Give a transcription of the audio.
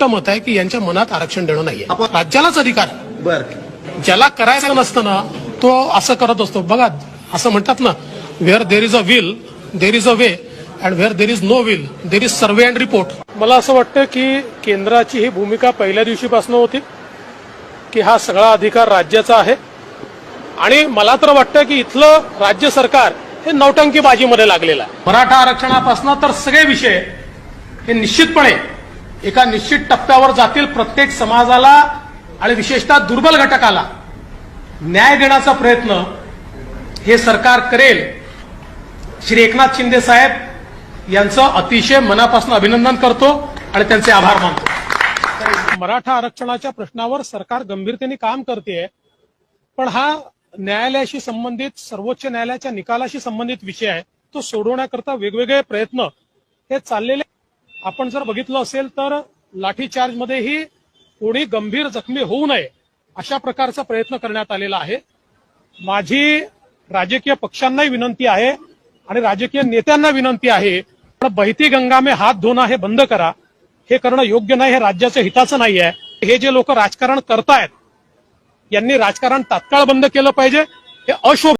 स्पष्ट मत आहे की यांच्या मनात आरक्षण देणं नाहीये. आपण- राज्यालाच अधिकार आहे. बर. ज्याला करायचं नसतं ना तो असं करत असतो. बघा असं म्हणतात ना where there is a will there is a way and where there is no will there is survey and report मला असं वाटतं की केंद्राची ही भूमिका पहिल्या दिवशीपासून होती की हा सगळा अधिकार राज्याचा आहे. आणि मला तर वाटतं की इथलं राज्य सरकार हे नौटंकीबाजीमध्ये लागलेलं आहे. मराठा आरक्षणापासून तर सगळे विषय हे निश्चितपणे एका निश्चित टप्प्यावर जातील प्रत्येक समाजाला आणि विशेषतः दुर्बल घटकाला. न्याय देण्याचा प्रयत्न हे सरकार करेल. श्री एकनाथ शिंदे साहेब यांचं अतिशय मनापासून अभिनंदन करतो आणि त्यांचे आभार मानतो. मराठा आरक्षणाच्या प्रश्नावर सरकार गंभीरतेने काम करते पण हा न्यायालयाशी संबंधित सर्वोच्च न्यायालयाच्या निकालाशी संबंधित विषय आहे. तो सोडवण्याकरता वेगवेगळे प्रयत्न हे चाललेले आपण जर बघितलं असेल तर लाठीचार्जमध्येही कोणी गंभीर जखमी होऊ नये अशा प्रकारचा प्रयत्न करण्यात आलेला आहे. माझी राजकीय पक्षांनाही विनंती आहे आणि राजकीय नेत्यांना विनंती आहे पण बहती गंगा में हात धुणं हे बंद करा. हे करणं योग्य नाही हे राज्याच्या हिताचं नाही आहे हे जे लोक राजकारण करतायत यांनी राजकारण तात्काळ बंद केलं पाहिजे हे अशोभ